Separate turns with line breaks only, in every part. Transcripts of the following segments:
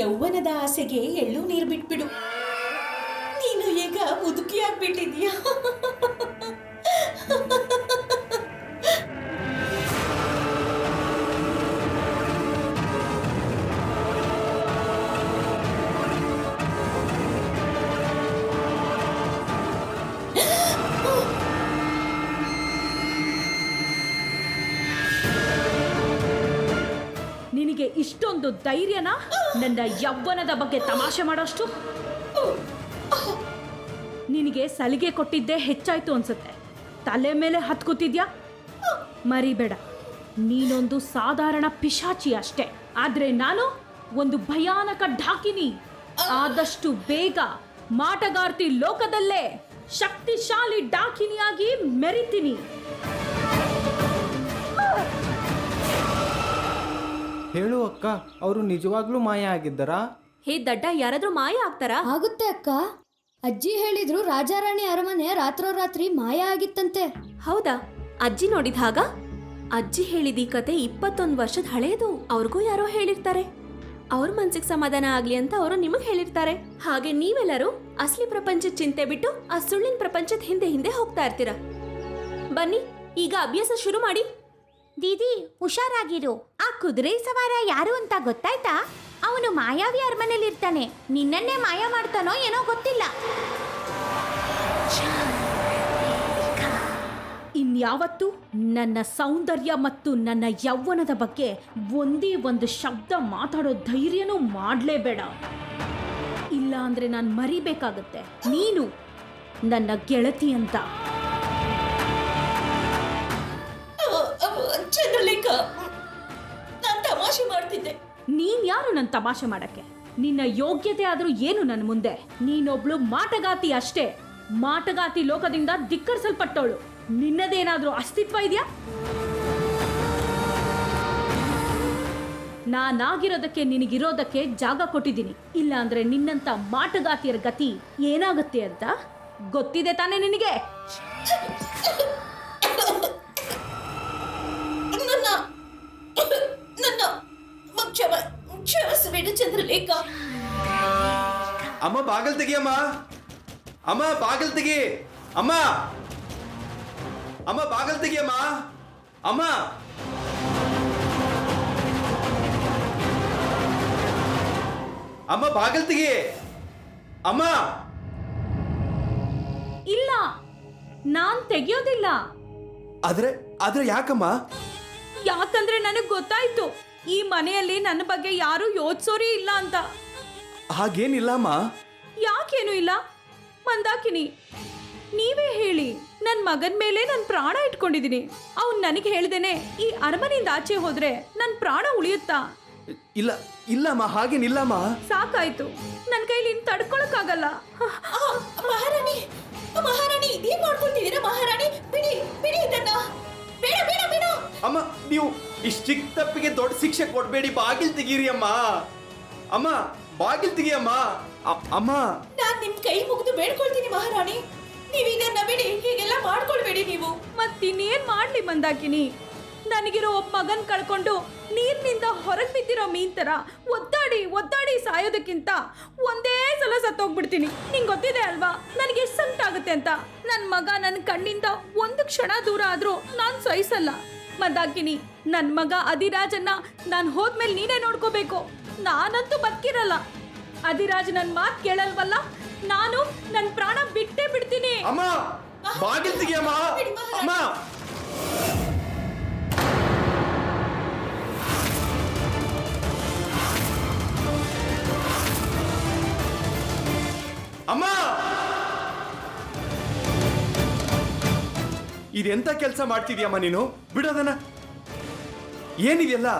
ಯೌವನದ ಆಸೆಗೆ ಎಳ್ಳು ನೀರು ಬಿಟ್ಬಿಡು. ನೀನು ಈಗ ಮುದುಕಿಯಾಗ್ಬಿಟ್ಟಿದ್ಯಾ
ನಿನಗೆ ಇಷ್ಟೊಂದು ಧೈರ್ಯನ? ನನ್ನ ಯೌವನದ ಬಗ್ಗೆ ತಮಾಷೆ ಮಾಡೋಷ್ಟು? ನಿನಗೆ ಸಲಿಗೆ ಕೊಟ್ಟಿದ್ದೇ ಹೆಚ್ಚಾಯ್ತು ಅನ್ಸುತ್ತೆ. ತಲೆ ಮೇಲೆ ಹತ್ಕೋತಿದ್ಯಾ? ಮರಿಬೇಡ. ನೀನೊಂದು ಸಾಧಾರಣ ಪಿಶಾಚಿ ಅಷ್ಟೇ. ಆದ್ರೆ ನಾನು ಒಂದು ಭಯಾನಕ ಢಾಕಿನಿ. ಆದಷ್ಟು ಬೇಗ ಮಾಟಗಾರ್ತಿ ಲೋಕದಲ್ಲೇ ಶಕ್ತಿಶಾಲಿ ಡಾಕಿನಿಯಾಗಿ ಮೆರಿತೀನಿ.
ಹೇಳು ಅಕ್ಕ ಅವರು ನಿಜವಾಗ್ಲೂ ಮಾಯ ಆಗಿದ್ದಾರಾ?
ಹೇ ದಡ್ಡ ಯಾರಾದ್ರೂ ಮಾಯ ಆಗ್ತಾರಾ?
ಆಗುತ್ತೆ ಅಕ್ಕ. ಅಜ್ಜಿ ಹೇಳಿದ್ರು ರಾಜಾರಾಣಿ ಅರಮನೆ ರಾತ್ರೋರಾತ್ರಿ ಮಾಯ ಆಗಿತ್ತಂತೆ.
ಹೌದಾ? ಅಜ್ಜಿ ನೋಡಿದ ಹಾಗ? ಅಜ್ಜಿ ಹೇಳಿದ ಈ ಕತೆ ಇಪ್ಪತ್ತೊಂದು ವರ್ಷದ ಹಳೆಯದು ಅವ್ರಿಗೂ ಯಾರೋ ಹೇಳಿರ್ತಾರೆ. ಅವ್ರ ಮನ್ಸಿಗೆ ಸಮಾಧಾನ ಆಗ್ಲಿ ಅಂತ ಅವರು ನಿಮಗ್ ಹೇಳಿರ್ತಾರೆ. ಹಾಗೆ ನೀವೆಲ್ಲರೂ ಅಸಲಿ ಪ್ರಪಂಚದ ಚಿಂತೆ ಬಿಟ್ಟು ಆ ಸುಳ್ಳಿನ ಪ್ರಪಂಚದ ಹಿಂದೆ ಹಿಂದೆ ಹೋಗ್ತಾ ಇರ್ತೀರ? ಬನ್ನಿ ಈಗ ಅಭ್ಯಾಸ ಶುರು ಮಾಡಿ.
ದೀದಿ, ಹುಷಾರಾಗಿರು. ಆ ಕುದುರೆ ಸವಾರ ಯಾರು ಅಂತ ಗೊತ್ತಾಯ್ತಾ? ಅವನು ಮಾಯಾವಿ ಇರ್ತಾನೆ ನಿನ್ನನ್ನೇ ಮಾಯ ಮಾಡ್ತಾನೋ ಏನೋ ಗೊತ್ತಿಲ್ಲ.
ಇನ್ಯಾವತ್ತು ನನ್ನ ಸೌಂದರ್ಯ ಮತ್ತು ನನ್ನ ಯೌವನದ ಬಗ್ಗೆ ಒಂದೇ ಒಂದು ಶಬ್ದ ಮಾತಾಡೋ ಧೈರ್ಯನೂ ಮಾಡಲೇಬೇಡ. ಇಲ್ಲ ಅಂದರೆ ನಾನು ಮರಿಬೇಕಾಗತ್ತೆ. ನೀನು ನನ್ನ ಗೆಳತಿ ಅಂತ.
ನಾನ್ ತಮಾಷೆ ಮಾಡ್ತಿದ್ದೆ.
ನೀನ್ ಯಾರು ನನ್ನ ತಮಾಷೆ ಮಾಡಕ್ಕೆ? ನಿನ್ನ ಯೋಗ್ಯತೆ ಆದ್ರೂ ಏನು ನನ್ನ ಮುಂದೆ? ನೀನೊಬ್ಳು ಮಾಟಗಾತಿ ಅಷ್ಟೇ. ಮಾಟಗಾತಿ ಲೋಕದಿಂದ ಧಿಕ್ಕರಿಸಲ್ಪಟ್ಟವಳು ನಿನ್ನದೇನಾದ್ರೂ ಅಸ್ತಿತ್ವ ಇದೆಯಾ? ನಾನಾಗಿರೋದಕ್ಕೆ ನಿನಗಿರೋದಕ್ಕೆ ಜಾಗ ಕೊಟ್ಟಿದ್ದೀನಿ. ಇಲ್ಲ ಅಂದ್ರೆ ನಿನ್ನಂತ ಮಾಟಗಾತಿಯರ ಗತಿ ಏನಾಗುತ್ತೆ ಅಂತ ಗೊತ್ತಿದೆ ತಾನೇ ನಿನಗೆ?
ಕ್ಷಮಿಸಬೇಡ ಚಂದ್ರಲೇಖ
ಅಮ್ಮ ಬಾಗಲ್ ತೆಗಿಯಮ್ಮ ಅಮ್ಮ ಬಾಗಲ್ ತೆಗಿ ಅಮ್ಮ ಅಮ್ಮ ಬಾಗಲ್ ತೆಗಿಯಮ್ಮ ಅಮ್ಮ ಅಮ್ಮ ಬಾಗಲ್ ತೆಗಿ ಅಮ್ಮ
ಇಲ್ಲ ನಾನ್ ತೆಗಿಯೋದಿಲ್ಲ
ಆದ್ರೆ ಆದ್ರೆ ಯಾಕಮ್ಮ
ಯಾಕಂದ್ರೆ ನನಗೆ ಗೊತ್ತಾಯ್ತು ಈ ಮನೆಯಲ್ಲಿ ನನ್ನ ಬಗ್ಗೆ ಯಾರು ಯೋಚಿಸೋರೇ ಇಲ್ಲ ಅಂತ.
ಹಾಗೇನಿಲ್ಲಮ್ಮ
ಯಾಕೇನು ಇಲ್ಲ? ಮಂದಾಕಿನಿ ನೀವೇ ಹೇಳಿ. ನನ್ನ ಮಗನ ಮೇಲೆ ನನ್ನ ಪ್ರಾಣ ಇಟ್ಕೊಂಡಿದ್ದೀನಿ. ಅವ್ನು ನನಗೆ ಹೇಳ್ದೇನೆ ಈ ಅರಮನೆಯಿಂದ ಆಚೆ ಹೋದ್ರೆ ನನ್ನ ಪ್ರಾಣ ಉಳಿಯುತ್ತಾ?
ಇಲ್ಲ ಇಲ್ಲಮ್ಮ ಹಾಗೇನಿಲ್ಲಮ್ಮ
ಸಾಕಾಯ್ತು. ನನ್ನ ಕೈಲಿ ಇನ್ನು ತಡ್ಕೊಳಕ್ಕಾಗಲ್ಲ.
ಆ, ಮಹಾರಾಣಿ ಮಹಾರಾಣಿ ಇದೇ ಮಾಡ್ಕೊಳ್ತಿದ್ದೀರಾ ಮಹಾರಾಣಿ? ಬಿಡಿ ಬಿಡಿ ಇದನ್ನ. ಬೇಡ ಬೇಡ ಬೇಡ.
ಅಮ್ಮ ನೀವು ಇಷ್ಟು ಚಿಕ್ಕ ತಪ್ಪಿಗೆ ದೊಡ್ಡ ಶಿಕ್ಷೆ ಕೊಡಬೇಡಿ ಬಾಗಿಲು ತೆಗೀರಿ ಅಮ್ಮ. ಅಮ್ಮ ಬಾಗಿಲು ತೆಗಿಯಮ್ಮ ಅ- ಅಮ್ಮ.
ನಾನ್ ನಿಮ್ ಕೈ ಮುಗಿದು ಬೇಡ್ಕೊಳ್ತೀನಿ ಮಹಾರಾಣಿ. ನೀವೀಗ ನಬಿಡಿ ಬಿಡಿ ಹೀಗೆಲ್ಲ ಮಾಡ್ಕೊಳ್ಬೇಡಿ ನೀವು.
ಮತ್ತಿನ್ನೇನ್ ಮಾಡ್ಲಿ ಮಂದಾಕಿನಿ? ನನಗಿರೋ ಒಬ್ಬ ಮಗನ್ ಕಳ್ಕೊಂಡು ನೀರಿನಿಂದ ಹೊರಗೆ ಬಿದ್ದಿರೋ ಮೀನ್ ತರ ಒದ್ದಾಡಿ ಒದ್ದಾಡಿ ಸಾಯೋದಕ್ಕಿಂತ ಒಂದೇ ಸಲ ಸತ್ತೋಗ್ಬಿಡ್ತೀನಿ. ನಿಂಗೆ ಗೊತ್ತಿದೆ ಅಲ್ವಾ? ನನಗೆ ಎಷ್ಟು ಸಂಕಟ ಆಗುತ್ತೆ ಅಂತ. ನನ್ನ ಮಗ ನನ್ನ ಕಣ್ಣಿಂದ ಒಂದು ಕ್ಷಣ ದೂರ ಆದ್ರೂ ನಾನು ಸಹಿಸಲ್ಲ. ಮಂದಾಕಿನಿ ನನ್ನ ಮಗ ಅಧಿರಾಜನ್ನ ನಾನು ಹೋದ್ಮೇಲೆ ನೀನೇ ನೋಡ್ಕೋಬೇಕು. ನಾನಂತೂ ಬದುಕಿರಲ್ಲ. ಅಧಿರಾಜ್ ನನ್ನ ಮಾತು ಕೇಳಲ್ವಲ್ಲ? ನಾನು ನನ್ನ ಪ್ರಾಣ ಬಿಟ್ಟೇ ಬಿಡ್ತೀನಿ.
ಅಮ್ಮ, ಬಾಗಿಲ್ ಅಮ್ಮ ಅಮ್ಮ. ಇದೆಂತ ಕೆಲಸ ಮಾಡ್ತಿದ್ಯಮ್ಮ ನೀನು? ಬಿಡೋದನ್ನ. ಏನಿದೆಯಲ್ಲ?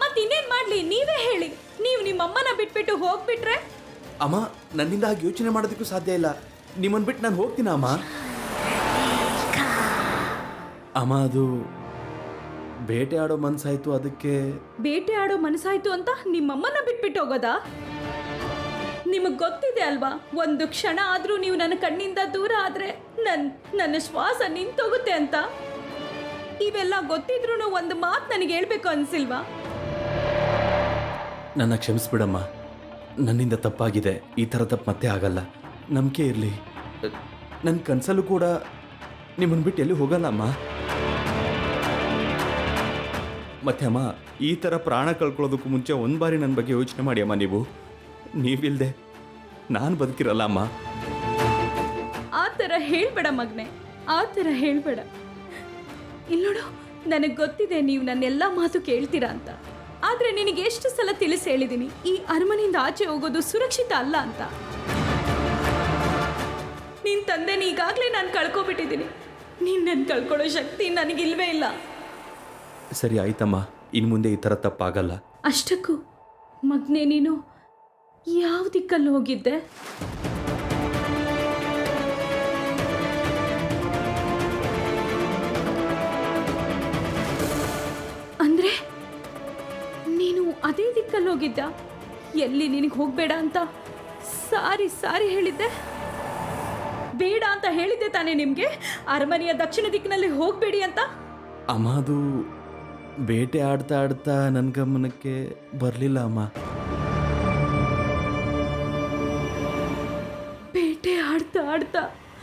ಮತ್ತಿನ್ನೇನ್ ಮಾಡ್ಲಿ? ನೀವೇ ಹೇಳಿ. ನೀವು ನಿಮ್ಮ ಅಮ್ಮನ ಬಿಟ್ಬಿಟ್ಟು ಹೋಗ್ಬಿಟ್ರೆ?
ಅಮ್ಮ ನನ್ನಿಂದ ಹಾಗೆ ಯೋಚನೆ ಮಾಡೋದಕ್ಕೂ ಸಾಧ್ಯ ಇಲ್ಲ. ನಿಮ್ಮನ್ ಬಿಟ್ಟು ನಾನು ಹೋಗ್ತೀನ ಅಮ್ಮ? ಅಮ್ಮ ಅದು ಬೇಟೆ ಆಡೋ ಮನ್ಸಾಯ್ತು ಅದಕ್ಕೆ
ಬೇಟೆ ಆಡೋ ಮನಸ್ಸಾಯ್ತು ಅಂತ ನಿಮ್ಮಮ್ಮನ ಬಿಟ್ಬಿಟ್ಟು ಹೋಗೋದಾ? ನಿಮಗ್ ಗೊತ್ತಿದೆ ಅಲ್ವಾ? ಒಂದು ಕ್ಷಣ ಆದ್ರೂ ನೀವು ನನ್ನ ಕಣ್ಣಿಂದ ದೂರ ಆದ್ರೆ ನನ್ನ ನನ್ನ ಶ್ವಾಸ ನಿಂತೋಗುತ್ತೆ ಅಂತ. ಇವೆಲ್ಲ ಗೊತ್ತಿದ್ರೂ ಒಂದು ಮಾತು ನನಗೆ ಹೇಳ್ಬೇಕು ಅನ್ಸಿಲ್ವಾ?
ನನ್ನ ಕ್ಷಮಿಸ್ಬಿಡಮ್ಮ. ನನ್ನಿಂದ ತಪ್ಪಾಗಿದೆ. ಈ ಥರ ತಪ್ಪು ಮತ್ತೆ ಆಗಲ್ಲ. ನಂಬಿಕೆ ಇರಲಿ. ನನ್ನ ಕನಸಲ್ಲೂ ಕೂಡ ನಿಮ್ಮನ್ನು ಬಿಟ್ಟು ಎಲ್ಲಿ ಹೋಗಲ್ಲ ಅಮ್ಮ. ಮತ್ತೆ ಅಮ್ಮ, ಈ ಥರ ಪ್ರಾಣ ಕಳ್ಕೊಳ್ಳೋದಕ್ಕೂ ಮುಂಚೆ ಒಂದು ಬಾರಿ ನನ್ನ ಬಗ್ಗೆ ಯೋಚನೆ ಮಾಡಿ ಅಮ್ಮ ನೀವು. ನೀವಿಲ್ದೆ ನಾನು ಬದುಕಿರಲ್ಲ ಅಮ್ಮ.
ಆ ಥರ ಹೇಳ್ಬೇಡ ಮಗ್ನೆ ಆ ಥರ ಹೇಳ್ಬೇಡ. ಇಲ್ಲೋಡು ನನಗೆ ಗೊತ್ತಿದೆ ನೀವು ನನ್ನೆಲ್ಲ ಮಾತು ಕೇಳ್ತೀರಾ ಅಂತ. ಆದರೆ ನಿನಗೆ ಎಷ್ಟು ಸಲ ತಿಳಿಸಿ ಹೇಳಿದ್ದೀನಿ ಈ ಅರಮನೆಯಿಂದ ಆಚೆ ಹೋಗೋದು ಸುರಕ್ಷಿತ ಅಲ್ಲ ಅಂತ. ನಿನ್ನ ತಂದೆ ಈಗಾಗಲೇ ನಾನು ಕಳ್ಕೊಬಿಟ್ಟಿದ್ದೀನಿ ನೀನು ನನ್ನ ಕಳ್ಕೊಳ್ಳೋ ಶಕ್ತಿ ನನಗಿಲ್ವೇ ಇಲ್ಲ.
ಸರಿ ಆಯ್ತಮ್ಮ. ಇನ್ನು ಮುಂದೆ ಈ ಥರ ತಪ್ಪಾಗಲ್ಲ.
ಅಷ್ಟಕ್ಕೂ ಮಗ್ನೆ ನೀನು ಯಾವ ದಿಕ್ಕಲ್ಲಿ ಹೋಗಿದ್ದೆ? ಅಂದ್ರೆ ನೀನು ಅದೇ ದಿಕ್ಕಲ್ಲಿ ಹೋಗಿದ್ದ? ಎಲ್ಲಿ ನಿನಗೆ ಹೋಗ್ಬೇಡ ಅಂತ ಸಾರಿ ಸಾರಿ ಹೇಳಿದ್ದೆ? ಬೇಡ ಅಂತ ಹೇಳಿದ್ದೆ ತಾನೇ ನಿಮಗೆ? ಅರಮನೆಯ ದಕ್ಷಿಣ ದಿಕ್ಕಿನಲ್ಲಿ ಹೋಗಬೇಡಿ ಅಂತ?
ಅಮ್ಮ, ಅದು ಬೇಟೆ ಆಡ್ತಾ ಆಡ್ತಾ ನನ್ನ ಗಮನಕ್ಕೆ ಬರಲಿಲ್ಲ ಅಮ್ಮ.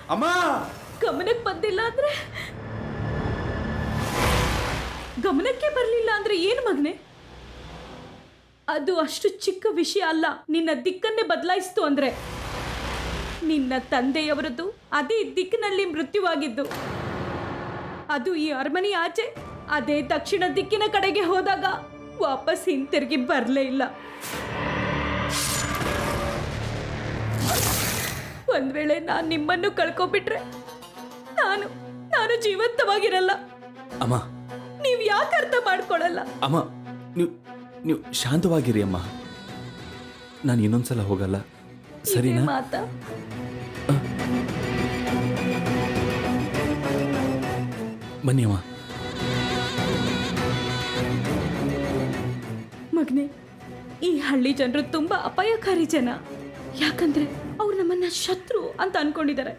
ಅಮ್ಮ!
ಗಮನಕ್ಕೆ ಬಂದಿಲ್ಲ ಅಂದ್ರೆ? ಗಮನಕ್ಕೆ ಬರಲಿಲ್ಲ ಅಂದ್ರೆ ಏನು ಮಗನೆ? ಅದು ಅಷ್ಟು ಚಿಕ್ಕ ವಿಷಯ ಅಲ್ಲ. ನಿನ್ನ ದಿಕ್ಕನ್ನೇ ಬದಲಾಯಿಸ್ತು ಅಂದ್ರೆ. ನಿನ್ನ ತಂದೆಯವರದ್ದು ಅದೇ ದಿಕ್ಕಿನಲ್ಲಿ ಮೃತ್ಯುವಾಗಿದ್ದು. ಅದು ಈ ಅರಮನೆ ಆಚೆ ಅದೇ ದಕ್ಷಿಣ ದಿಕ್ಕಿನ ಕಡೆಗೆ ಹೋದಾಗ ವಾಪಸ್ ಹಿಂತಿರುಗಿ ಬರಲೇ ಇಲ್ಲ. ಒಂದ್ ವೇಳೆ ನಾನು ನಿಮ್ಮನ್ನು ಕಳ್ಕೊಬಿಟ್ರೆ ನಾನು ನಾನು ಜೀವಂತವಾಗಿರಲ್ಲ.
ಅಮ್ಮ.
ನೀವು ಯಾಕೆ ಅರ್ಥ ಮಾಡ್ಕೊಳ್ಳಲ್ಲ
ಅಮ್ಮ ನೀವು ನೀವು ಶಾಂತವಾಗಿರಿ ಅಮ್ಮ. ನಾನು ಇನ್ನೊಂದ್ಸಲ ಹೋಗಲ್ಲ. ಸರಿನಾ?
ಇದೇ ಮಾತಾ
ಬನ್ನಿ ಅಮ್ಮ.
ಮಗ್ನೆ ಈ ಹಳ್ಳಿ ಜನರು ತುಂಬಾ ಅಪಾಯಕಾರಿ ಜನ. ಯಾಕಂದ್ರೆ ಅವ್ರು ನಮ್ಮನ್ನ ಶತ್ರು ಅಂತ ಅನ್ಕೊಂಡಿದ್ದಾರೆ.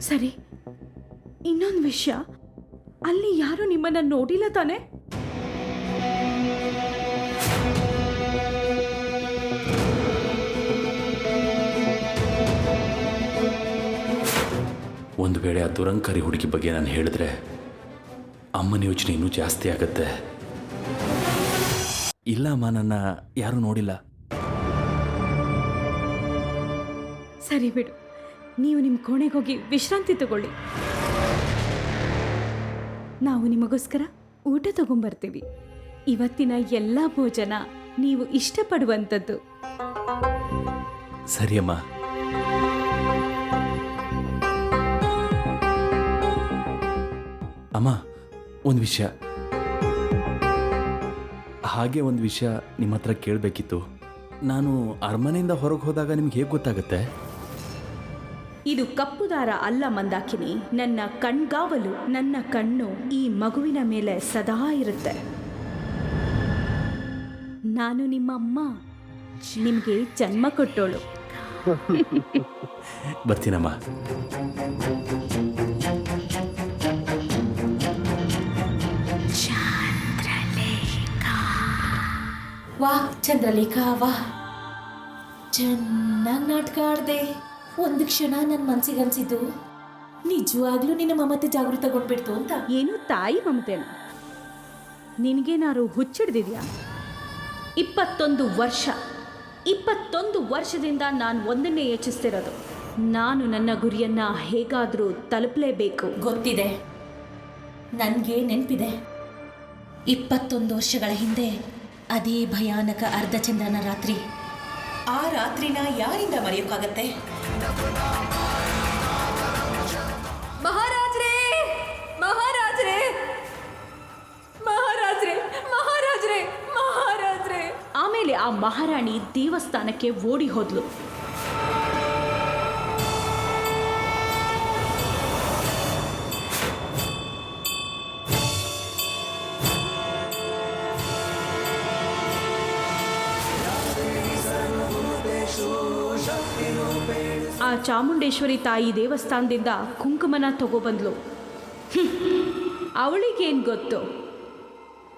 ಸರಿ, ಇನ್ನೊಂದು ವಿಷಯ. ಅಲ್ಲಿ ಯಾರು ನಿಮ್ಮನ್ನ ನೋಡಿಲ್ಲ ತಾನೆ?
ಒಂದು ವೇಳೆ ಆ ದುರಂಕಾರಿ ಹುಡುಗಿ ಬಗ್ಗೆ ನಾನು ಹೇಳಿದ್ರೆ ಅಮ್ಮನ ಯೋಚನೆ ಇನ್ನೂ ಜಾಸ್ತಿ ಆಗತ್ತೆ. ಇಲ್ಲ ಅಮ್ಮ, ನನ್ನ ಯಾರೂ ನೋಡಿಲ್ಲ.
ಸರಿ ಬಿಡು. ನೀವು ನಿಮ್ಮ ಕೋಣೆಗೆ ಹೋಗಿ ವಿಶ್ರಾಂತಿ ತಗೊಳ್ಳಿ. ನಾವು ನಿಮಗೋಸ್ಕರ ಊಟ ತಗೊಂಬರ್ತೀವಿ. ಇವತ್ತಿನ ಎಲ್ಲ ಭೋಜನ ನೀವು ಇಷ್ಟಪಡುವಂಥದ್ದು.
ಸರಿ ಅಮ್ಮ. ಅಮ್ಮ, ಒಂದು ವಿಷಯ. ಹಾಗೆ ಒಂದು ವಿಷಯ ನಿಮ್ಮ ಹತ್ರ ಕೇಳಬೇಕಿತ್ತು. ನಾನು ಅರಮನೆಯಿಂದ ಹೊರಗೆ ಹೋದಾಗ ನಿಮ್ಗೆ ಹೇಗೆ ಗೊತ್ತಾಗುತ್ತೆ?
ಇದು ಕಪ್ಪು ದಾರ ಅಲ್ಲ ಮಂದಾಕಿನಿ. ನನ್ನ ಕಣ್ಗಾವಲು ನನ್ನ ಕಣ್ಣು ಈ ಮಗುವಿನ ಮೇಲೆ ಸದಾ ಇರುತ್ತೆ. ನಾನು ನಿಮ್ಮ ಅಮ್ಮ ನಿಮಗೆ ಜನ್ಮ ಕೊಟ್ಟೋಳು.
ಬರ್ತೀನಮ್ಮ.
ವಾ ಚಂದ್ರಲೇಖಾ ವಾ ಚೆನ್ನಾಗಿ ನಾಟಕ ಆಡ್ದೆ. ಒಂದು ಕ್ಷಣ ನನ್ನ ಮನ್ಸಿಗೆ ಅನ್ಸಿದ್ದು ನಿಜವಾಗ್ಲೂ ನಿನ್ನ ಮಮತೆ ಜಾಗೃತಗೊಂಡ್ಬಿಡ್ತು ಅಂತ?
ಏನು ತಾಯಿ ಮಮತೆನ? ನಿನಗೇನಾರು ಹುಚ್ಚಿಡ್ದಿದ್ಯಾ? ಇಪ್ಪತ್ತೊಂದು ವರ್ಷ ಇಪ್ಪತ್ತೊಂದು ವರ್ಷದಿಂದ ನಾನು ಒಂದನ್ನೇ ಯೋಚಿಸ್ತಿರೋದು. ನಾನು ನನ್ನ ಗುರಿಯನ್ನ ಹೇಗಾದರೂ ತಲುಪಲೇಬೇಕು.
ಗೊತ್ತಿದೆ. ನನಗೆ ನೆನಪಿದೆ. ಇಪ್ಪತ್ತೊಂದು ವರ್ಷಗಳ ಹಿಂದೆ ಅದೇ ಭಯಾನಕ ಅರ್ಧಚಂದ್ರನ ರಾತ್ರಿ. ಆ ರಾತ್ರಿನ ಯಾರಿಂದ ಮರೆಯೋಕ್ಕಾಗತ್ತೆ
ಮಹಾರಾಜ್ರೇ ಮಹಾರಾಜ್ರೇ ಮಹಾರಾಜ್ರೇ ಮಹಾರಾಜ್ರೇ ಮಹಾರಾಜ್ರೇ. ಆಮೇಲೆ ಆ ಮಹಾರಾಣಿ ದೇವಸ್ಥಾನಕ್ಕೆ ಓಡಿ ಹೋದ್ಲು. ಚಾಮುಂಡೇಶ್ವರಿ ತಾಯಿ ದೇವಸ್ಥಾನದಿಂದ ಕುಂಕುಮನ ತಗೊಬಂದ್ಲು. ಅವಳಿಗೇನು ಗೊತ್ತು?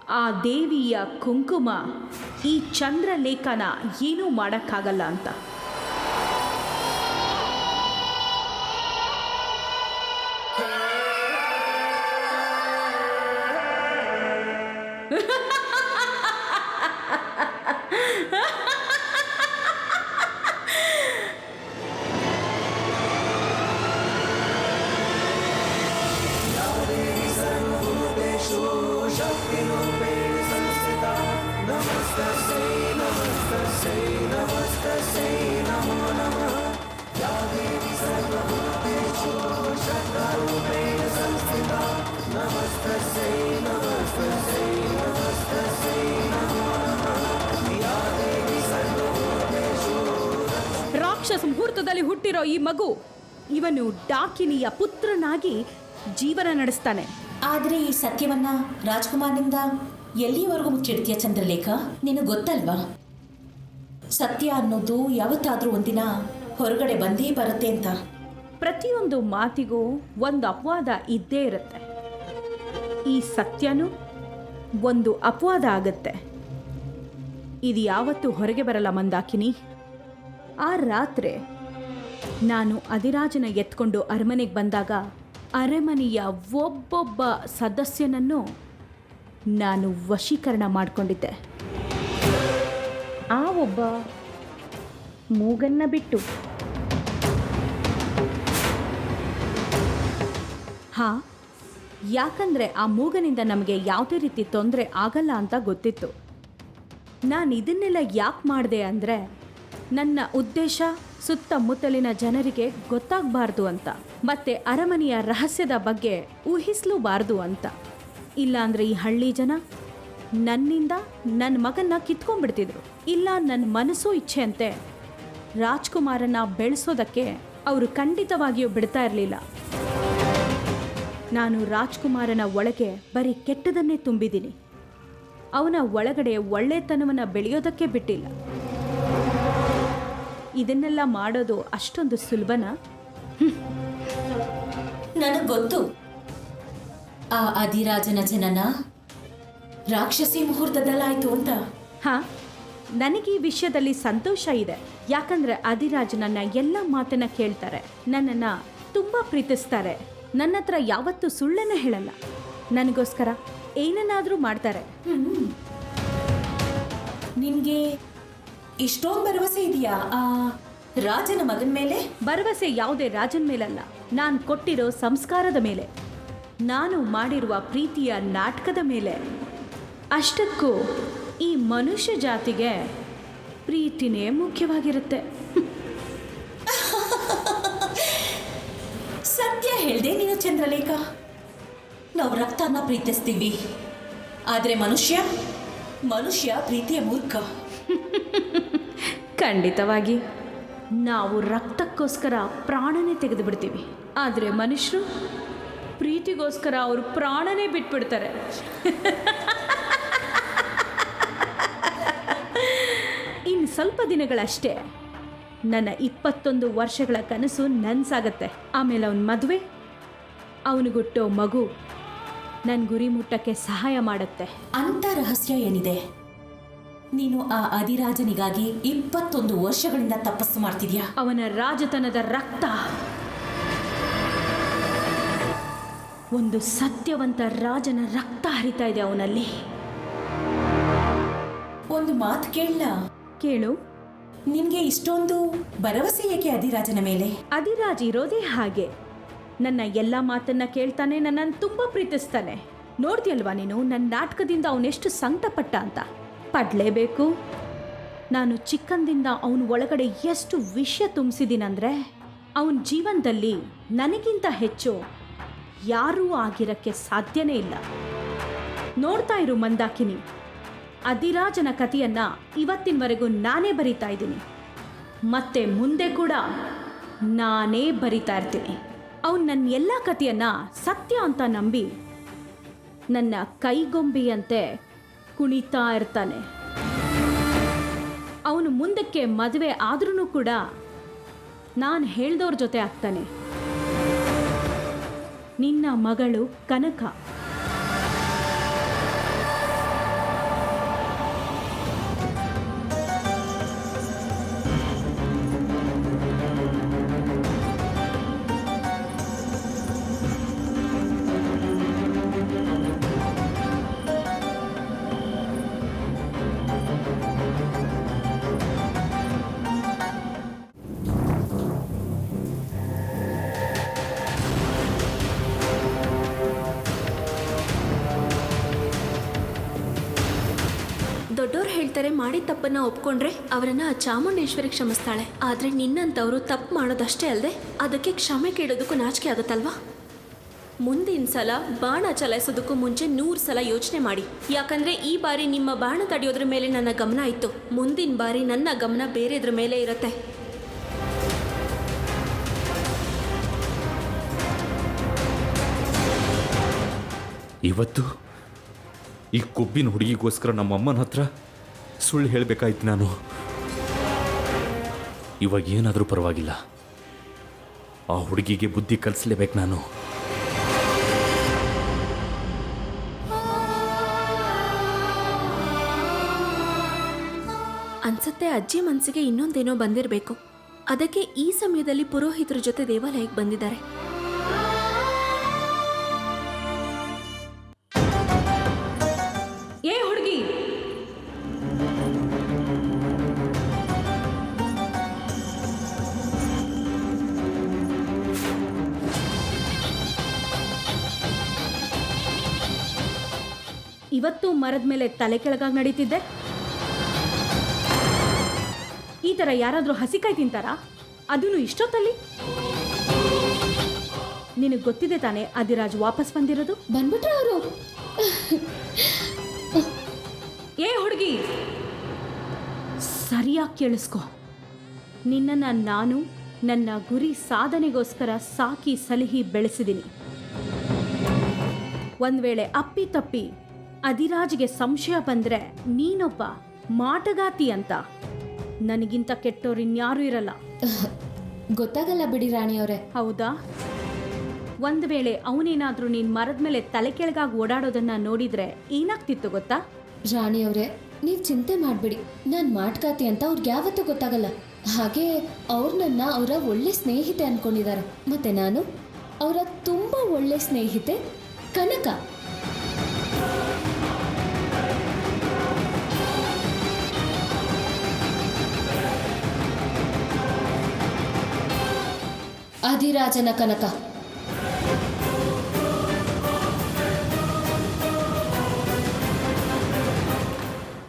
ಆ ದೇವಿಯ ಕುಂಕುಮ ಈ ಚಂದ್ರಲೇಖನ ಏನೂ ಮಾಡೋಕ್ಕಾಗಲ್ಲ ಅಂತ. ರಾಕ್ಷಸ ಮುಹೂರ್ತದಲ್ಲಿ ಹುಟ್ಟಿರೋ ಈ ಮಗು ಇವನು ಡಾಕಿನಿಯ ಪುತ್ರನಾಗಿ ಜೀವನ ನಡೆಸ್ತಾನೆ.
ಆದರೆ ಈ ಸತ್ಯವನ್ನ ರಾಜ್ಕುಮಾರ್ನಿಂದ ಎಲ್ಲಿಯವರೆಗೂ ಮುಚ್ಚಿಡ್ತೀಯ ಚಂದ್ರಲೇಖ? ನಿನಗೆ ಗೊತ್ತಲ್ವಾ? ಸತ್ಯ ಅನ್ನೋದು ಯಾವತ್ತಾದ್ರೂ ಒಂದಿನ ಹೊರಗಡೆ ಬಂದೇ ಬರುತ್ತೆ ಅಂತ.
ಪ್ರತಿಯೊಂದು ಮಾತಿಗೂ ಒಂದು ಅಪವಾದ ಇದ್ದೇ ಇರುತ್ತೆ. ಈ ಸತ್ಯನೂ ಒಂದು ಅಪವಾದ ಆಗತ್ತೆ. ಇದು ಯಾವತ್ತೂ ಹೊರಗೆ ಬರಲ್ಲ ಮಂದಾಕಿನಿ. ಆ ರಾತ್ರಿ ನಾನು ಅಧಿರಾಜನ ಎತ್ಕೊಂಡು ಅರಮನೆಗೆ ಬಂದಾಗ ಅರಮನೆಯ ಒಬ್ಬೊಬ್ಬ ಸದಸ್ಯನನ್ನು ನಾನು ವಶೀಕರಣ ಮಾಡಿಕೊಂಡಿದ್ದೆ. ಆ ಒಬ್ಬ ಮೂಗನ್ನ ಬಿಟ್ಟು. ಹಾ, ಯಾಕಂದ್ರೆ ಆ ಮೂಗನಿಂದ ನಮಗೆ ಯಾವುದೇ ರೀತಿ ತೊಂದರೆ ಆಗಲ್ಲ ಅಂತ ಗೊತ್ತಿತ್ತು. ನಾನು ಇದನ್ನೆಲ್ಲ ಯಾಕೆ ಮಾಡಿದೆ ಅಂದರೆ, ನನ್ನ ಉದ್ದೇಶ ಸುತ್ತಮುತ್ತಲಿನ ಜನರಿಗೆ ಗೊತ್ತಾಗಬಾರ್ದು ಅಂತ, ಮತ್ತೆ ಅರಮನೆಯ ರಹಸ್ಯದ ಬಗ್ಗೆ ಊಹಿಸಲೂಬಾರ್ದು ಅಂತ. ಇಲ್ಲಾಂದರೆ ಈ ಹಳ್ಳಿ ಜನ ನನ್ನಿಂದ ನನ್ನ ಮಗನ್ನ ಕಿತ್ಕೊಂಡ್ಬಿಡ್ತಿದ್ರು. ಇಲ್ಲ ನನ್ನ ಮನಸ್ಸು ಇಚ್ಛೆಯಂತೆ. ರಾಜ್ಕುಮಾರನ್ನ ಬೆಳೆಸೋದಕ್ಕೆ ಅವರು ಖಂಡಿತವಾಗಿಯೂ ಬಿಡ್ತಾ ಇರಲಿಲ್ಲ. ನಾನು ರಾಜ್ಕುಮಾರನ ಒಳಗೆ ಬರೀ ಕೆಟ್ಟದನ್ನೇ ತುಂಬಿದ್ದೀನಿ. ಅವನ ಒಳಗಡೆ ಒಳ್ಳೆತನವನ್ನು ಬೆಳೆಯೋದಕ್ಕೆ ಬಿಟ್ಟಿಲ್ಲ. ಇದನ್ನೆಲ್ಲ ಮಾಡೋದು ಅಷ್ಟೊಂದು ಸುಲಭನ?
ನನಗೆ ಗೊತ್ತು. ಆ ಅಧಿರಾಜನ ಜನನ ರಾಕ್ಷಸಿ ಮುಹೂರ್ತದಲ್ಲಾಯ್ತು ಅಂತ?
ಹಾ ನನಗೆ ಈ ವಿಷಯದಲ್ಲಿ ಸಂತೋಷ ಇದೆ. ಯಾಕಂದ್ರೆ ಅಧಿರಾಜ್ ನನ್ನ ಎಲ್ಲ ಮಾತನ್ನ ಕೇಳ್ತಾರೆ. ನನ್ನನ್ನ ತುಂಬಾ ಪ್ರೀತಿಸ್ತಾರೆ. ನನ್ನ ಹತ್ರ ಯಾವತ್ತೂ ಸುಳ್ಳನ್ನ ಹೇಳಲ್ಲ. ನನಗೋಸ್ಕರ ಏನನ್ನಾದರೂ ಮಾಡ್ತಾರೆ.
ನಿನ್ಗೆ ಇಷ್ಟೊಂದು ಭರವಸೆ ಇದೆಯಾ? ಆ ರಾಜನ ಮಗನ ಮೇಲೆ?
ಭರವಸೆ ಯಾವುದೇ ರಾಜನ ಮೇಲಲ್ಲ. ನಾನು ಕೊಟ್ಟಿರೋ ಸಂಸ್ಕಾರದ ಮೇಲೆ. ನಾನು ಮಾಡಿರುವ ಪ್ರೀತಿಯ ನಾಟಕದ ಮೇಲೆ. ಅಷ್ಟಕ್ಕೂ ಈ ಮನುಷ್ಯ ಜಾತಿಗೆ ಪ್ರೀತಿನೇ ಮುಖ್ಯವಾಗಿರುತ್ತೆ.
ಸತ್ಯ ಹೇಳ್ದೆ ನೀನು ಚಂದ್ರಲೇಖ. ನಾವು ರಕ್ತನ ಪ್ರೀತಿಸ್ತೀವಿ. ಆದರೆ ಮನುಷ್ಯ ಮನುಷ್ಯ ಪ್ರೀತಿಯ ಮೂರ್ಖ.
ಖಂಡಿತವಾಗಿ. ನಾವು ರಕ್ತಕ್ಕೋಸ್ಕರ ಪ್ರಾಣನೇ ತೆಗೆದು ಬಿಡ್ತೀವಿ ಆದರೆ ಮನುಷ್ಯರು ಪ್ರೀತಿಗೋಸ್ಕರ ಅವರು ಪ್ರಾಣನೇ ಬಿಟ್ಬಿಡ್ತಾರೆ. ಸ್ವಲ್ಪ ದಿನಗಳಷ್ಟೇ. ನನ್ನ ಇಪ್ಪತ್ತೊಂದು ವರ್ಷಗಳ ಕನಸು ನನ್ಸಾಗತ್ತೆ. ಆಮೇಲೆ ಅವನ ಮದುವೆ? ಅವನಿಗುಟ್ಟೋ ಮಗು ನನ್ನ ಗುರಿ ಮುಟ್ಟಕ್ಕೆ ಸಹಾಯ ಮಾಡುತ್ತೆ.
ಅಂತ ರಹಸ್ಯ ಏನಿದೆ? ನೀನು ಆ ಅಧಿರಾಜನಿಗಾಗಿ ಇಪ್ಪತ್ತೊಂದು ವರ್ಷಗಳಿಂದ ತಪಸ್ಸು ಮಾಡ್ತಿದ್ಯಾ?
ಅವನ ರಾಜತನದ ರಕ್ತ. ಒಂದು ಸತ್ಯವಂತ ರಾಜನ ರಕ್ತ ಹರಿತಾ ಇದೆ ಅವನಲ್ಲಿ.
ಒಂದು ಮಾತು ಕೇಳಲ?
ಕೇಳು.
ನಿನ್ಗೆ ಇಷ್ಟೊಂದು ಭರವಸೆ ಏಕೆ ಅಧಿರಾಜನ ಮೇಲೆ?
ಅಧಿರಾಜ್ ಇರೋದೇ ಹಾಗೆ. ನನ್ನ ಎಲ್ಲ ಮಾತನ್ನ ಕೇಳ್ತಾನೆ ನನ್ನನ್ನು ತುಂಬ ಪ್ರೀತಿಸ್ತಾನೆ. ನೋಡ್ತೀಯಲ್ವಾ ನೀನು ನನ್ನ ನಾಟಕದಿಂದ ಅವನೆಷ್ಟು ಸಂಕಟಪಟ್ಟ ಅಂತ? ಪಡ್ಲೇಬೇಕು. ನಾನು ಚಿಕ್ಕಂದಿಂದ ಅವನ ಒಳಗಡೆ ಎಷ್ಟು ವಿಷಯ ತುಂಬಿಸಿದೀನಂದ್ರೆ ಅವನ ಜೀವನದಲ್ಲಿ ನನಗಿಂತ ಹೆಚ್ಚು ಯಾರೂ ಆಗಿರಕ್ಕೆ ಸಾಧ್ಯನೇ ಇಲ್ಲ. ನೋಡ್ತಾ ಇರು ಮಂದಾಕಿನಿ. ಅಧಿರಾಜನ ಕಥೆಯನ್ನ ಇವತ್ತಿನವರೆಗೂ ನಾನೇ ಬರಿತಾ ಇದ್ದೀನಿ. ಮತ್ತೆ ಮುಂದೆ ಕೂಡ ನಾನೇ ಬರಿತಾ ಇರ್ತೀನಿ. ಅವನು ನನ್ನ ಎಲ್ಲ ಕಥೆಯನ್ನ ಸತ್ಯ ಅಂತ ನಂಬಿ ನನ್ನ ಕೈಗೊಂಬೆಯಂತೆ ಕುಣಿತಾ ಇರ್ತಾನೆ. ಅವನು ಮುಂದಕ್ಕೆ ಮದುವೆ ಆದ್ರೂ ಕೂಡ ನಾನು ಹೇಳ್ದವ್ರ ಜೊತೆ ಆಗ್ತಾನೆ. ನಿನ್ನ ಮಗಳು ಕನಕ.
ತಪ್ಪನ್ನ ಒಪ್ಕೊಂಡ್ರೆ ಅವರನ್ನ ಚಾಮುಂಡೇಶ್ವರಿ ಕ್ಷಮಿಸ್ತಾಳೆ. ಆದ್ರೆ ನಿನ್ನಂತವರು ತಪ್ಪು ಮಾಡೋದಷ್ಟೇ ಅಲ್ಲದೆ ಅದಕ್ಕೆ ಕ್ಷಮೆ ಕೇಳೋದಕ್ಕೂ ನಾಚಿಕೆ ಆಗುತ್ತಲ್ವಾ? ಮುಂದಿನ ಸಲ ಬಾಣ ಚಲಾಯಿಸೋದಕ್ಕೂ ಮುಂಚೆ ನೂರು ಸಲ ಯೋಚನೆ ಮಾಡಿ. ಯಾಕಂದ್ರೆ ಈ ಬಾರಿ ನಿಮ್ಮ ಬಾಣ ತಡೆಯೋದ್ರ ಮೇಲೆ ನನ್ನ ಗಮನ ಇತ್ತು. ಮುಂದಿನ ಬಾರಿ ನನ್ನ ಗಮನ ಬೇರೆದ್ರ ಮೇಲೆ ಇರುತ್ತೆ.
ಇವತ್ತು ಈ ಕೊಬ್ಬಿನ ಹುಡುಗಿಗೋಸ್ಕರ ನಮ್ಮ ಅಮ್ಮನ ಹತ್ರ ಸುಳ್ಳು ಹೇಳಬೇಕಾಯ್ತು ನಾನು. ಇವಾಗ ಏನಾದರೂ ಪರವಾಗಿಲ್ಲ. ಆ ಹುಡುಗಿಗೆ ಬುದ್ಧಿ ಕಲಿಸ್ಲೇಬೇಕು ನಾನು.
ಅನ್ಸತ್ತೆ ಅಜ್ಜಿ ಮನಸ್ಸಿಗೆ ಇನ್ನೊಂದೇನೋ ಬಂದಿರಬೇಕು. ಅದಕ್ಕೆ ಈ ಸಮಯದಲ್ಲಿ ಪುರೋಹಿತರ ಜೊತೆ ದೇವಾಲಯಕ್ಕೆ ಬಂದಿದ್ದಾರೆ.
ಇವತ್ತು ಮರದ ಮೇಲೆ ತಲೆ ಕೆಳಗಾಗಿ ನಡೀತಿದ್ದೆ. ಈ ಥರ ಯಾರಾದರೂ ಹಸಿಕಾಯಿ ತಿಂತಾರಾ? ಅದನ್ನು ಇಷ್ಟೊತ್ತಲ್ಲಿ? ನಿನಗೆ ಗೊತ್ತಿದೆ ತಾನೆ ಅದಿರಾಜ್ ವಾಪಸ್ ಬಂದಿರೋದು?
ಬಂದ್ಬಿಟ್ರ ಅವರು.
ಏ ಹುಡುಗಿ! ಸರಿಯಾಗಿ ಕೇಳಿಸ್ಕೊ. ನಿನ್ನನ್ನು ನಾನು ನನ್ನ ಗುರಿ ಸಾಧನೆಗೋಸ್ಕರ ಸಾಕಿ ಸಲಹಿ ಬೆಳೆಸಿದ್ದೀನಿ ಒಂದು ವೇಳೆ ಅಪ್ಪಿ ತಪ್ಪಿ ಅದಿರಾಜ್ಗೆ ಸಂಶಯ ಬಂದರೆ ನೀನೊಬ್ಬ ಮಾಟಗಾತಿ ಅಂತ. ನನಗಿಂತ ಕೆಟ್ಟೋರು ಇನ್ಯಾರೂ ಇರಲ್ಲ.
ಗೊತ್ತಾಗಲ್ಲ ಬಿಡಿ ರಾಣಿಯವರೇ.
ಹೌದಾ? ಒಂದು ವೇಳೆ ಅವನೇನಾದರೂ ನೀನು ಮರದ ಮೇಲೆ ತಲೆ ಕೆಳಗಾಗಿ ಓಡಾಡೋದನ್ನ ನೋಡಿದ್ರೆ ಏನಾಗ್ತಿತ್ತು ಗೊತ್ತಾ?
ರಾಣಿಯವರೇ ನೀವು ಚಿಂತೆ ಮಾಡಬೇಡಿ. ನಾನು ಮಾಡ್ಕಾತಿ ಅಂತ ಅವ್ರಿಗೆ ಯಾವತ್ತೂ ಗೊತ್ತಾಗಲ್ಲ. ಹಾಗೆ ಅವ್ರನ್ನ ನನ್ನ ಅವರ ಒಳ್ಳೆ ಸ್ನೇಹಿತೆ ಅನ್ಕೊಂಡಿದ್ದಾರೆ ಮತ್ತೆ ನಾನು? ಅವರ ತುಂಬ ಒಳ್ಳೆ ಸ್ನೇಹಿತೆ ಕನಕ. ಅಧಿರಾಜನ ಕನಕ.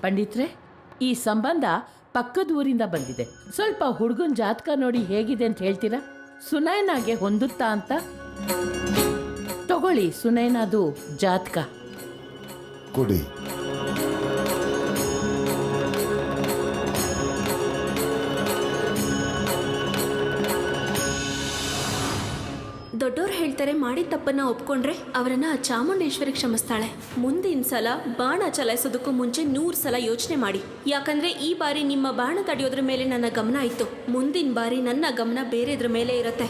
ಪಂಡಿತ್ರೆ ಈ ಸಂಬಂಧ ಪಕ್ಕದ ಊರಿಂದ ಬಂದಿದೆ. ಸ್ವಲ್ಪ ಹುಡುಗನ ಜಾತಕ ನೋಡಿ ಹೇಗಿದೆ ಅಂತ ಹೇಳ್ತೀರಾ? ಸುನಯನಾಗೆ ಹೊಂದುತ್ತಾ ಅಂತ? ತಗೊಳ್ಳಿ ಸುನಯನದು ಜಾತಕ.
ಕೊಡಿ.
ಹೇಳ್ತಾರೆ ಮಾಡಿದ ತಪ್ಪನ್ನ ಒಪ್ಕೊಂಡ್ರೆ ಅವರನ್ನ ಚಾಮುಂಡೇಶ್ವರಿ ಕ್ಷಮಿಸ್ತಾಳೆ. ಮುಂದಿನ ಸಲ ಬಾಣ ಚಲಾಯಿಸೋದಕ್ಕೂ ಮುಂಚೆ ನೂರು ಸಲ ಯೋಚನೆ ಮಾಡಿ. ಯಾಕಂದ್ರೆ ಈ ಬಾರಿ ನಿಮ್ಮ ಬಾಣ ತಡೆಯೋದ್ರ ಮೇಲೆ ನನ್ನ ಗಮನ ಇತ್ತು. ಮುಂದಿನ ಬಾರಿ ನನ್ನ ಗಮನ ಬೇರೆದ್ರ ಮೇಲೆ ಇರುತ್ತೆ.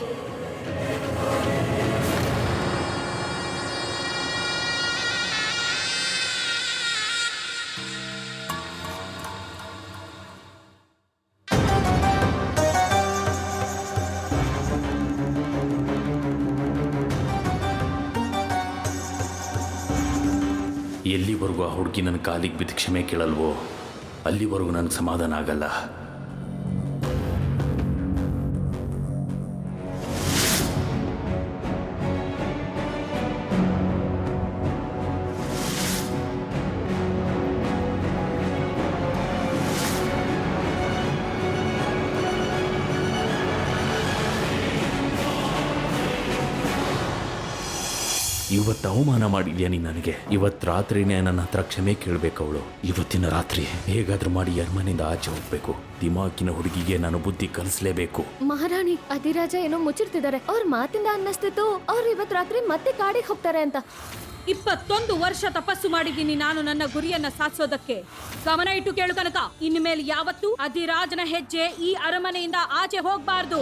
ಎಲ್ಲಿವರೆಗೂ ಆ ಹುಡುಗಿ ನನ್ನ ಕಾಲಿಗೆ ಬಿದ್ದು ಕ್ಷಮೆ ಕೇಳಲ್ವೋ? ಅಲ್ಲಿವರೆಗೂ ನನಗೆ ಸಮಾಧಾನ ಆಗಲ್ಲ. ಇವತ್ತು ಅವಮಾನ ಮಾಡಿದ್ಯಾ ನೀನು ನನಗೆ? ಇವತ್ತು ರಾತ್ರಿನೇ ನನ್ನ ಹತ್ರ ಕ್ಷಮೆ ಕೇಳಬೇಕು ಅವಳು. ಇವತ್ತಿನ ರಾತ್ರಿ ಹೇಗಾದ್ರೂ ಮಾಡಿ ಅರಮನೆಯಿಂದ ಆಚೆ ಹೋಗ್ಬೇಕು. ದಿಮಾಕಿನ ಹುಡುಗಿಗೆ ನಾನು ಬುದ್ಧಿ ಕಲಿಸ್ಲೇಬೇಕು.
ಮಹಾರಾಣಿ ಅಧಿರಾಜ ಏನೋ ಮುಚ್ಚಿರ್ತಿದ್ದಾರೆ ಅವ್ರ ಮಾತಿಂದ ಅನ್ನಿಸ್ತಿತ್ತು. ಅವ್ರು ಇವತ್ತು ರಾತ್ರಿ ಮತ್ತೆ ಕಾಡಿಗೆ ಹೋಗ್ತಾರೆ ಅಂತ.
ಇಪ್ಪತ್ತೊಂದು ವರ್ಷ ತಪಸ್ಸು ಮಾಡಿದ್ದೀನಿ ನಾನು ನನ್ನ ಗುರಿಯನ್ನ ಸಾಧಿಸೋದಕ್ಕೆ. ಗಮನ ಇಟ್ಟು ಕೇಳು ಕನಕ. ಇನ್ಮೇಲೆ ಯಾವತ್ತು ಅಧಿರಾಜನ ಹೆಜ್ಜೆ ಈ ಅರಮನೆಯಿಂದ ಆಚೆ ಹೋಗ್ಬಾರ್ದು.